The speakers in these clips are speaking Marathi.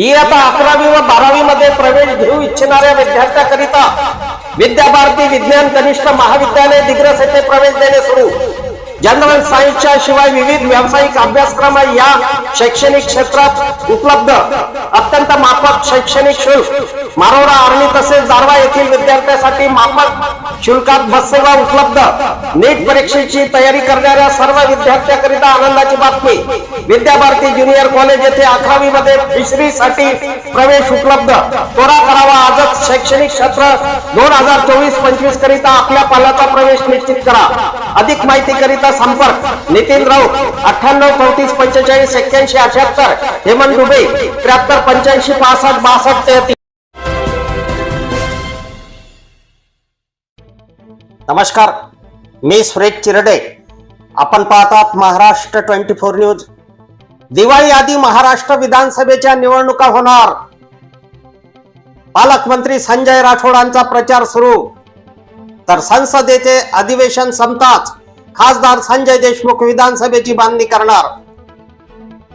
इयत्ता अकरावी व बारावी मध्ये प्रवेश घेऊ इच्छिणाऱ्या विद्यार्थ्याकरिता विद्याभारती विज्ञान कनिष्ठ महाविद्यालय दिग्रस येथे प्रवेश देणे सुरू. जनरल सायन्सच्या शिवाय विविध व्यावसायिक अभ्यासक्रम या शैक्षणिक क्षेत्रात उपलब्ध. अत्यंत माफक शैक्षणिक शुल्क. मारोरा आर्मी तसेच जारवा येथील विद्यार्थ्यांसाठी माफक शुल्कात बससेवा उपलब्ध. नीट परीक्षेची तयारी करणाऱ्या सर्व विद्यार्थ्यांकरिता आनंदाची बातमी. विद्याभारती ज्युनियर कॉलेज येथे अकरावी मध्ये फिशरी साठी प्रवेश उपलब्ध. त्वरा करावा आजच शैक्षणिक सत्र दोन हजार चोवीस पंचवीस करिता आपल्या पालाचा प्रवेश निश्चित करा. अधिक माहिती करिता संपर्क नितीन राऊत अठ्ठ्याण्णव चौतीस पंचेचाळीस एक्क्याऐंशी अठ्याहत्तर हेमंत दुबे त्र्याहत्तर पंच्याऐंशी पासष्ट बासष्ट तेहतीस. नमस्कार मी सुरेश चिरडे. आपण पाहतात Maharashtra twenty four news. Diwali आधी महाराष्ट्र विधानसभेच्या निवडणुका होणार. पालकमंत्री संजय राठोडांचा प्रचार सुरू. तर संसदेचे अधिवेशन संपताच खासदार संजय देशमुख विधानसभेची बांधणी करणार.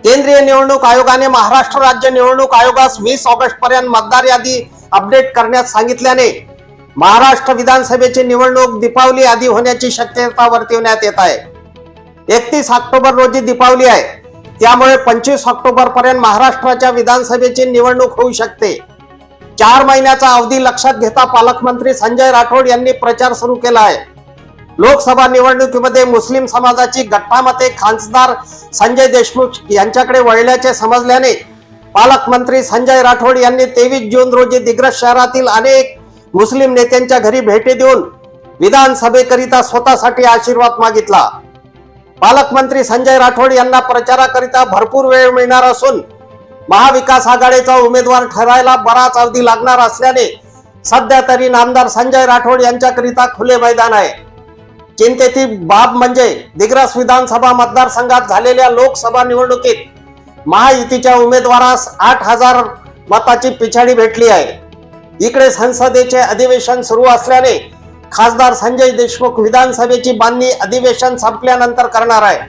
केंद्रीय निवडणूक आयोगाने महाराष्ट्र राज्य निवडणूक आयोगास वीस ऑगस्ट पर्यंत मतदार यादी अपडेट करण्यास सांगितल्याने महाराष्ट्र विधानसभेची निवडणूक दीपावली आधी होण्याची शक्यता वर्तवण्यात येत आहे. एकतीस ऑक्टोबर रोजी दीपावली आहे. त्यामुळे पंचवीस ऑक्टोबर पर्यंत महाराष्ट्राच्या विधानसभेची निवडणूक होऊ शकते. चार महिन्याचा अवधी लक्षात घेता पालकमंत्री संजय राठोड यांनी प्रचार सुरू केला आहे. लोकसभा निवडणुकीमध्ये मुस्लिम समाजाची गट्टामते खासदार संजय देशमुख यांच्याकडे वळल्याचे समजल्याने पालकमंत्री संजय राठोड यांनी तेवीस जून रोजी दिग्रस शहरातील अनेक मुस्लिम नेत्यांच्या घरी भेटी देऊन विधानसभेकरिता स्वतःसाठी आशीर्वाद मागितला. पालकमंत्री संजय राठोड यांना प्रचाराकरिता भरपूर वेळ मिळणार असून महाविकास आघाडीचा उमेदवार ठरायला बराच अवधी लागणार असल्याने सध्या तरी नामदार संजय राठोड यांच्याकरिता खुले मैदान आहे. चिंतेची बाब म्हणजे दिग्रस विधानसभा मतदारसंघात झालेल्या लोकसभा निवडणुकीत महायुतीच्या उमेदवारास आठ हजार मताची पिछाडी भेटली आहे. इकडे संसदेचे अधिवेशन सुरू असल्याने खासदार संजय देशमुख विधानसभेची बांधणी अधिवेशन संपल्यानंतर करणार आहे.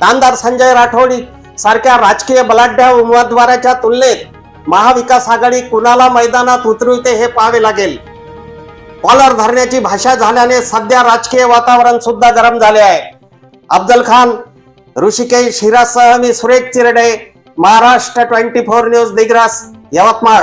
दानदार संजय राठोड सारख्या राजकीय बलाढ्य उमेदवाराच्या तुलनेत महाविकास आघाडी कुणाला मैदानात उतरवते हे पाहावे लागेल. कॉलर धरण्याची भाषा झाल्याने सध्या राजकीय वातावरण सुद्धा गरम झाले आहे. अफजल खान ऋषिकेश हिरासह मी Suresh Chirade Maharashtra twenty four news Digras Yavatmal.